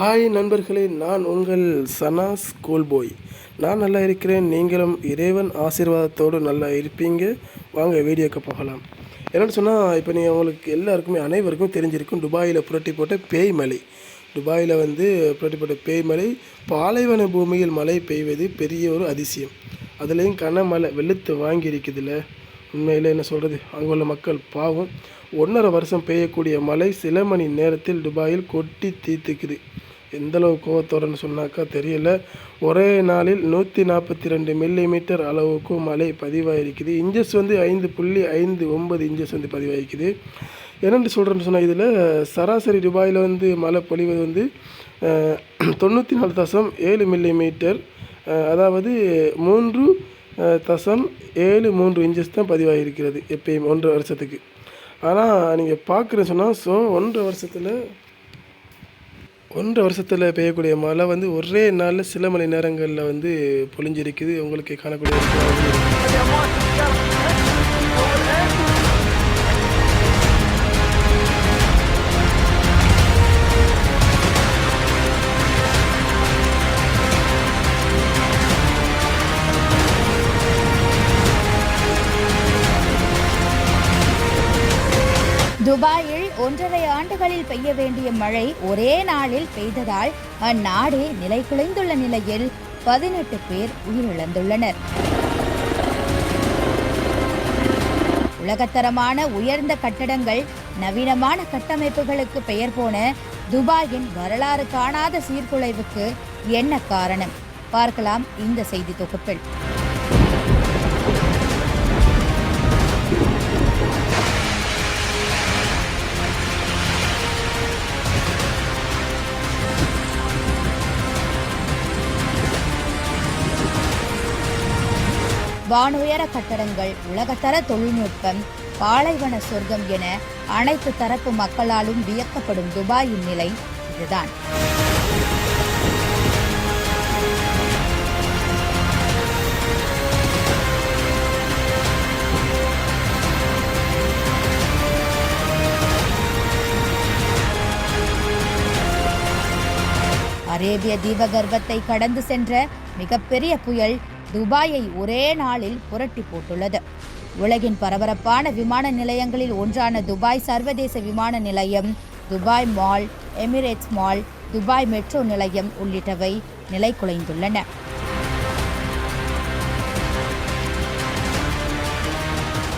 Hi நண்பர்களே நான் உங்கள் சனா ஸ்கூல் பாய் நான் நல்லா இருக்கிறேன் நீங்களும் இறைவன் ஆசீர்வாதத்தோடு நல்லா இருப்பீங்க. வாங்க வீடியோக்கு போகலாம். என்னென்னு சொன்னால் இப்போ நீங்கள் உங்களுக்கு எல்லாருக்குமே அனைவருக்கும் தெரிஞ்சிருக்கும் துபாயில் புரட்டி போட்ட பேய் மலை துபாயில் வந்து புரட்டி போட்ட பேய் மலை பாலைவன பூமியில் மழை பெய்வது பெரிய ஒரு அதிசயம். அதுலேயும் கனமழை வெளுத்து வாங்கியிருக்குதுல்ல உண்மையில் என்ன சொல்கிறது அங்கே உள்ள மக்கள் பாவம். ஒன்றரை வருஷம் பெய்யக்கூடிய மழை சில மணி நேரத்தில் துபாயில் கொட்டி தீர்த்துக்குது எந்தளவு கோவத்தோடன்னு சொன்னாக்கா தெரியல. ஒரே நாளில் நூற்றி நாற்பத்தி ரெண்டு மில்லிமீட்டர் அளவுக்கு மழை பதிவாயிருக்குது. இன்ச்சஸ் வந்து ஐந்து புள்ளி ஐந்து ஒன்பது இன்ச்சஸ் வந்து பதிவாயிருக்குது. என்னென்று சொல்கிறேன்னு சொன்னால் இதில் சராசரி ரூபாயில் வந்து மழை பொழிவது வந்து தொண்ணூற்றி நாலு தசம் ஏழு மில்லிமீட்டர் அதாவது மூன்று தசம் ஏழு மூன்று இன்ச்சஸ் தான் பதிவாகிருக்கிறது எப்பயும் ஒன்றரை வருஷத்துக்கு. ஆனால் நீங்கள் பார்க்குறேன்னு சொன்னால் ஸோ ஒன்றரை வருஷத்தில் ஒன்றரை வருஷத்தில் பெய்யக்கூடிய மழை வந்து ஒரே நாளில் சில மணி நேரங்களில் வந்து பொழிஞ்சிருக்குது. உங்களுக்கு காணக்கூடிய துபாய் ஒன்றரை ஆண்டுகளில் பெய்ய வேண்டிய மழை ஒரே நாளில் பெய்ததால் அந்நாடு நிலை குலைந்துள்ள நிலையில் பதினெட்டு பேர் உயிரிழந்துள்ளனர். உலகத்தரமான உயர்ந்த கட்டடங்கள் நவீனமான கட்டமைப்புகளுக்கு பெயர் போன துபாயின் வரலாறு காணாத சீர்குலைவுக்கு என்ன காரணம்? பார்க்கலாம் இந்த செய்தி தொகுப்பில். வானுயர கட்டடங்கள் உலகத்தர தொழில்நுட்பம் பாலைவன சொர்க்கம் என அனைத்து தரப்பு மக்களாலும் வியக்கப்படும் துபாயின் நிலை இதுதான். அரேபிய தீபகற்பத்தை கடந்து சென்ற மிகப்பெரிய புயல் துபாயை ஒரே நாளில் புரட்டி போட்டுள்ளது. உலகின் பரபரப்பான விமான நிலையங்களில் ஒன்றான துபாய் சர்வதேச விமான நிலையம் Dubai mall Emirates mall Dubai metro நிலையம் உள்ளிட்டவை நிலை குலைந்துள்ளன.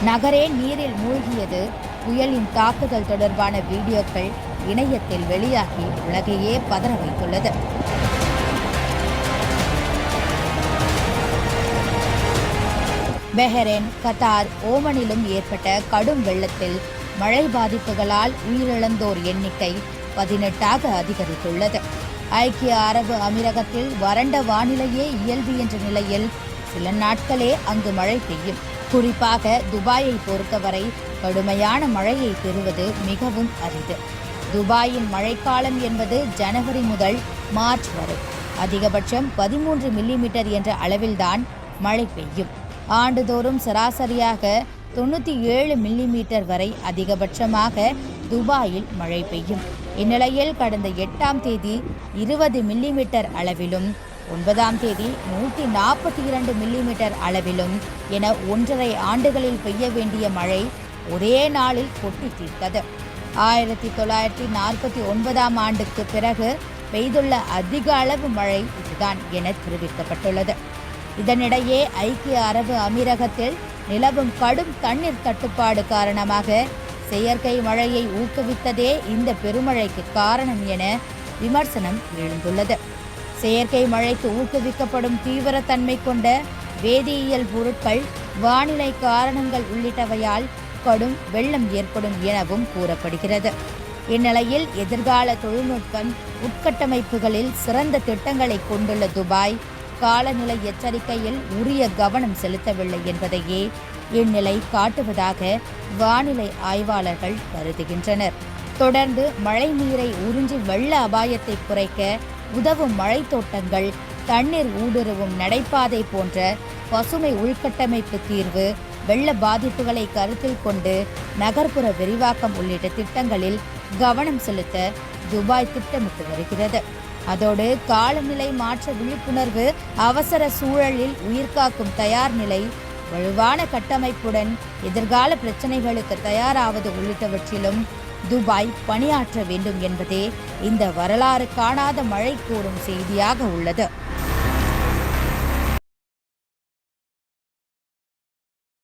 நகரே நீரில் மூழ்கியது. புயலின் தாக்குதல் தொடர்பான வீடியோக்கள் இணையத்தில் வெளியாகி உலகையே பதற வைத்துள்ளது. பெஹரேன் கத்தார் ஓமனிலும் ஏற்பட்ட கடும் வெள்ளத்தில் மழை பாதிப்புகளால் உயிரிழந்தோர் எண்ணிக்கை பதினெட்டாக அதிகரித்துள்ளது. ஐக்கிய அரபு அமீரகத்தில் வறண்ட வானிலையே இயல்பு என்ற நிலையில் சில நாட்களே அங்கு மழை பெய்யும். குறிப்பாக துபாயை பொறுத்தவரை கடுமையான மழையை பெறுவது மிகவும் அரிது. துபாயின் மழைக்காலம் என்பது ஜனவரி முதல் மார்ச் வரை. அதிகபட்சம் பதிமூன்று மில்லிமீட்டர் என்ற அளவில்தான் மழை பெய்யும். ஆண்டுதோறும் சராசரியாக தொண்ணூற்றி ஏழு மில்லிமீட்டர் வரை அதிகபட்சமாக துபாயில் மழை பெய்யும். இந்நிலையில் கடந்த எட்டாம் தேதி இருபது மில்லிமீட்டர் அளவிலும் ஒன்பதாம் தேதி நூற்றி நாற்பத்தி இரண்டு மில்லிமீட்டர் அளவிலும் என ஒன்றரை ஆண்டுகளில் பெய்ய வேண்டிய மழை ஒரே நாளில் கொட்டி தீர்த்தது. ஆயிரத்தி தொள்ளாயிரத்தி நாற்பத்தி ஒன்பதாம் ஆண்டுக்கு பிறகு பெய்துள்ள அதிக அளவு மழை இதுதான் என தெரிவிக்கப்பட்டுள்ளது. இதனிடையே ஐக்கிய அரபு அமீரகத்தில் நிலவும் கடும் தண்ணீர் தட்டுப்பாடு காரணமாக செயற்கை மழையை ஊக்குவித்ததே இந்த பெருமழைக்கு காரணம் என விமர்சனம் எழுந்துள்ளது. செயற்கை மழைக்கு ஊக்குவிக்கப்படும் தீவிரத்தன்மை கொண்ட வேதியியல் பொருட்கள் வானிலை காரணங்கள் உள்ளிட்டவையால் கடும் வெள்ளம் ஏற்படும் எனவும் கூறப்படுகிறது. இந்நிலையில் எதிர்கால தொழில்நுட்பம் உட்கட்டமைப்புகளில் சிறந்த திட்டங்களை கொண்டுள்ள துபாய் காலநிலை எச்சரிக்கையில் உரிய கவனம் செலுத்தவில்லை என்பதையே இந்நிலை காட்டுவதாக வானிலை ஆய்வாளர்கள் கருதுகின்றனர். தொடர்ந்து மழை நீரை உறிஞ்சி வெள்ள அபாயத்தை குறைக்க உதவும் மழை தோட்டங்கள் தண்ணீர் ஊடுருவும் நடைபாதை போன்ற பசுமை உள்கட்டமைப்பு தீர்வு வெள்ள பாதிப்புகளை கருத்தில் கொண்டு நகர்ப்புற விரிவாக்கம் உள்ளிட்ட திட்டங்களில் கவனம் செலுத்த துபாய் திட்டமிட்டு வருகிறது. அதோடு காலநிலை மாற்ற விழிப்புணர்வு அவசர சூழலில் உயிர்காக்கும் தயார் நிலை வலுவான கட்டமைப்புடன் எதிர்கால பிரச்சனைகளுக்கு தயாராவது உள்ளிட்டவற்றிலும் துபாய் பணியாற்ற வேண்டும் என்பதே இந்த வரலாறு காணாத மழை கூறும் செய்தியாக உள்ளது.